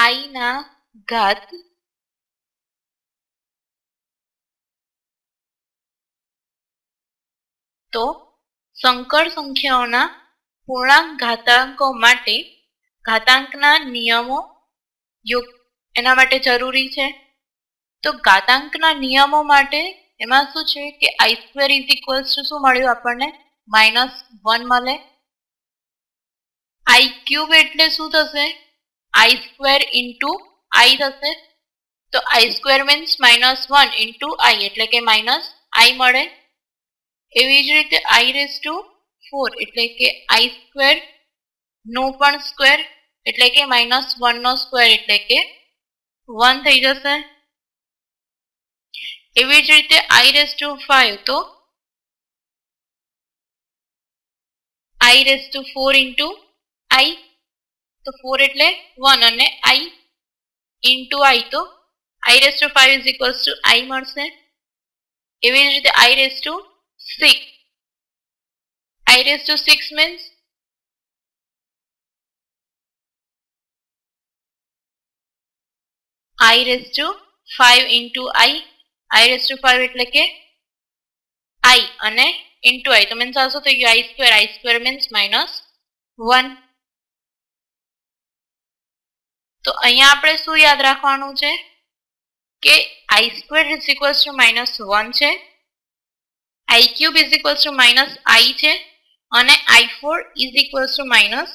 આઈના ઘાત તો સંકર સંખ્યાઓના પૂર્ણાંક ઘાતાંકો માટે ઘાતાંકના નિયમો એના માટે જરૂરી છે તો ઘાતાંકના નિયમો માટે એમાં શું છે કે i square is equals to શું મળ્યું આપણને માઇનસ વન મળે આઈ ક્યુબ એટલે શું થશે i² * i³ तो i² मींस -1 * i એટલે કે -i મળે એવી જ રીતે i⁴ એટલે કે i² નો પણ સ્ક્વેર એટલે કે -1 નો સ્ક્વેર એટલે કે 1 થઈ જશે એવી જ રીતે i⁵ તો i⁴ * i तो 4 એટલે 1 અને i * i તો i^5 = i માં છે એ વેની જે i^6 i^6 means i^5 * i i^5 એટલે કે i અને * i તો મેં સાસુ તો i^2 i^2 मींस -1 તો અહીંયા આપણે શું યાદ રાખવાનું છે કે i square to minus one છે i cube is to minus i છે અને i four is to minus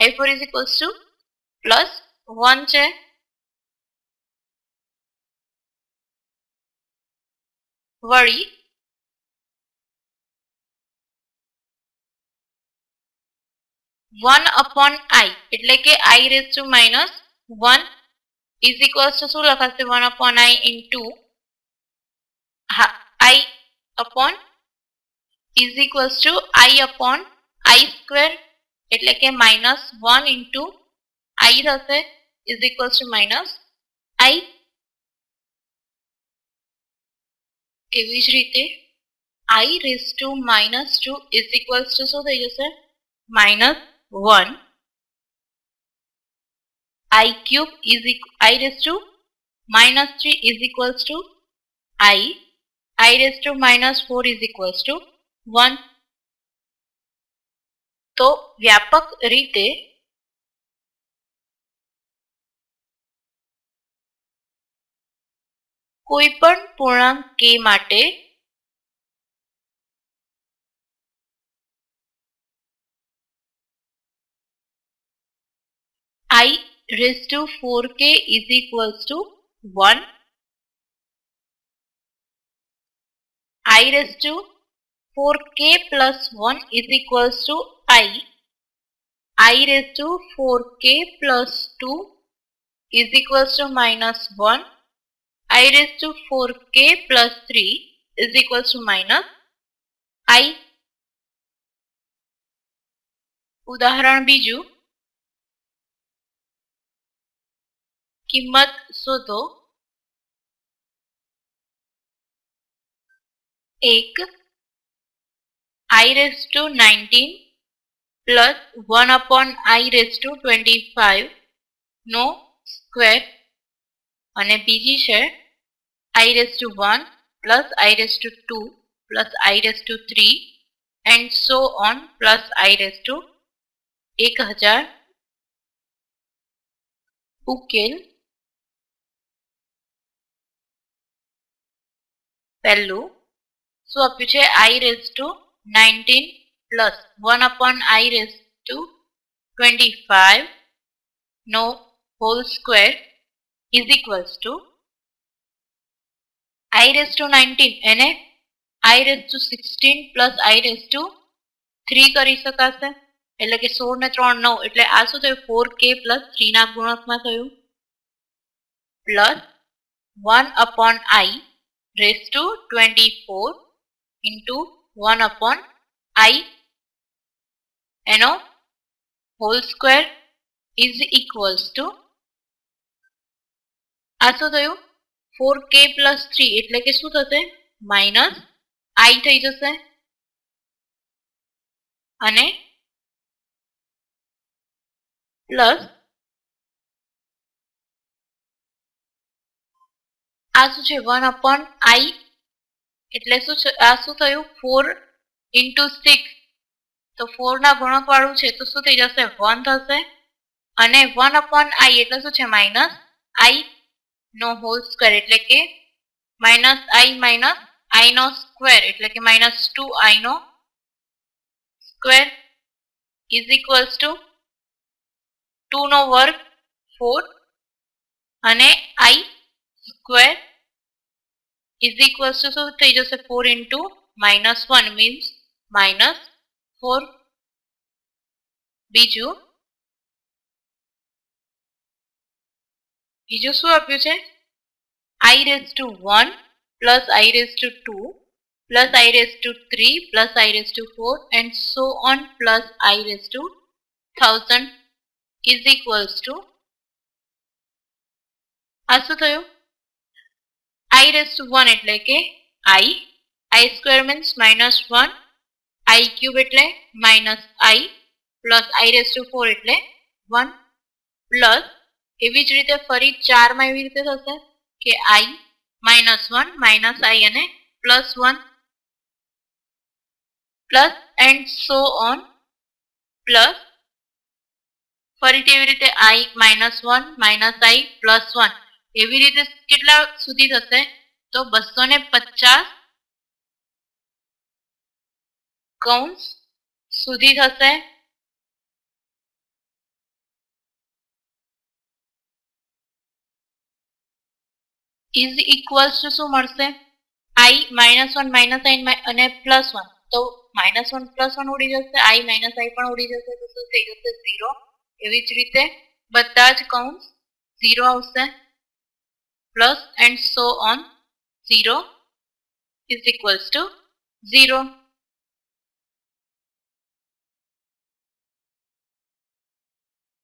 i four is to plus one છે વળી વન અપોન આઈ એટલે કે i raise to minus 1 is equals to શું લખાશે 1 upon i into i upon is equals to i upon i square એટલે કે minus 1 into i થશે is equals to minus i એવી જ રીતે i raised to minus 2 is equals to શું થઈ જશે minus 1 i cube is equal i raised to minus 3 is equals to i i raised to minus 4 is equals to 1 तो व्यापक रीते कोई પણ पूर्णांक k માટે raise to four k is equals to one i raise to four k plus one is equal to i i raise to four k plus two is equals to minus one i raise to four k plus three is equal to minus i उदाहरण बीजू કિંમત શોધો એક i raise to nineteen plus one upon i raise to twenty five નો square અને બીજી છે i raise to one plus i raise to two plus i raise to three and so on plus i raise to એક હજાર ઉકેલ value. So, આપ્યું છે i raised to 19 plus 1 upon i raised to 25 no whole square is equals to i raised to 19 એને i raised to 16 plus i raised to 3 કરી શકાશે એટલે કે 16 ને 3 9 એટલે આ શું થયું 4k plus 3 ના ગુણકમાં થયું plus 1 upon i raised to 24 into 1 upon i you know whole square is equals to આ શું થયું ફોર કે પ્લસ થ્રી એટલે કે શું થશે માઇનસ આઈ થઈ જશે અને પ્લસ આ શું છે વન અપોન આઈ એટલે શું છે આ શું થયું ફોર ઇન્ટુ સિક્સ તો ફોરના ગુણક વાળું છે તો શું થઈ જશે વન થશે અને વન અપોન આઈ એટલે શું છે માઇનસ આઈ નો હોલ સ્ક્વેર એટલે કે માઇનસ આઈ માઇનસ આઈ નો સ્ક્વેર એટલે કે માઇનસ ટુ આઈ નો square is equals to two નો વર્ગ ફોર અને આઈ square is equals to, so 3 is 4 into minus 1 means minus 4 બીજું બીજું શું આપ્યું છે i raise to one plus i raise to two plus i raise to three plus i raise to four and so on plus i raise to thousand is equals to આ શું થયું i raise to one એટલે કે i i square means minus one i cube એટલે minus i plus i raise to four એટલે one plus એવી જ રીતે ફરી ચારમાં એવી રીતે થશે કે i minus one minus i અને plus one plus and so on plus ફરીથી એવી રીતે i minus one minus i plus one એવી રીતે કેટલા સુધી થશે તો બસો ને પચાસ કૌંસ સુધી થશે ઇઝ ઇક્વલ્સ ટુ શું મળશે i minus one minus i અને પ્લસ વન તો માઇનસ વન પ્લસ વન ઉડી જશે આઈ માઇનસ આઈ પણ ઉડી જશે તો શું થઈ જશે ઝીરો એવી જ રીતે બધા જ કૌંસ ઝીરો આવશે plus and so on 0 is equals to 0.